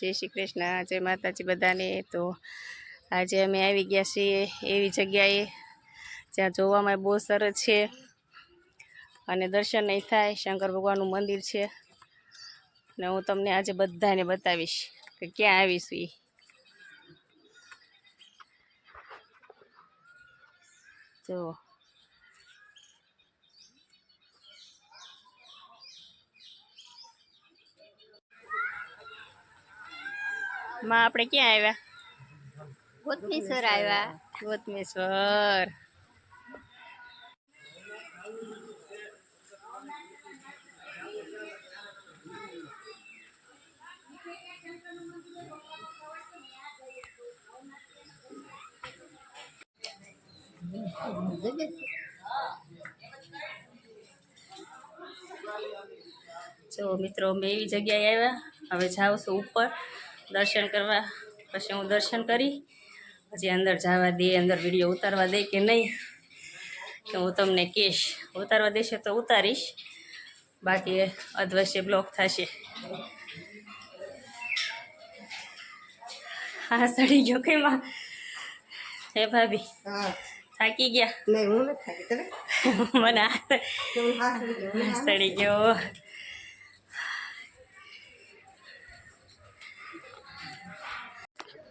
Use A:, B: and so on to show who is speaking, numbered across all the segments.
A: જય શ્રી કૃષ્ણ, જય માતાજી બધાને. તો આજે અમે આવી ગયા છીએ એવી જગ્યાએ જ્યાં જોવામાં બહુ સરસ છે અને દર્શન નહીં થાય, શંકર ભગવાનનું મંદિર છે. ને હું તમને આજે બધાને બતાવીશ કે ક્યાં આવીશું એ જો માં આપણે ક્યાં આવ્યા?
B: ગોતમીસર આવ્યા.
A: ગોતમેશ્વર. જો મિત્રો અમે એવી જગ્યાએ આવ્યા. હવે જાઉં છું ઉપર. દર્શન કરવા. પછી હું દર્શન કરી. પછી અંદર જવા દે અંદર વીડિયો ઉતારવા દે કે નહીં કે હું તમને કહીશ. ઉતારવા દેશે તો ઉતારીશ. બાકી અધવશ્ય બ્લોક થશે. હા સડી ગયો કઈ માં હે ભાભી થાકી ગયા?
B: નહીં હું નથી
A: મને સડી ગયો.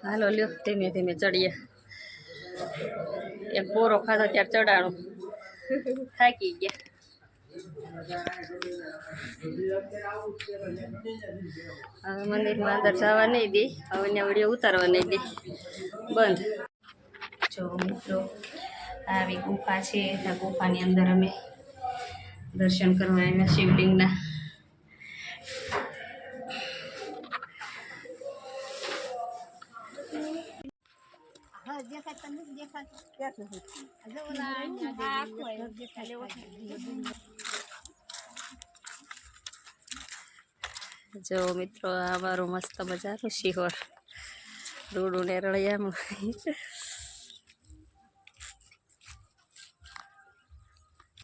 A: હાલો, લ્યો, ધીમે ધીમે ચડીએ. એક બોરો ખાધો ત્યારે ચડાણું. થાકી ગયા. હવે મંદિરમાં અંદર જવા નહીં દે. હવે ને વીડિયો ઉતારવા નહીં દે. બંધ. જો મિત્રો, આવી ગુફા છે. ગુફાની અંદર અમે દર્શન કરવા આવ્યા શિવલિંગના. જો મિત્રો આ મારું મસ્ત મજાનું શિહોર. રૂડું ને રળિયામાં.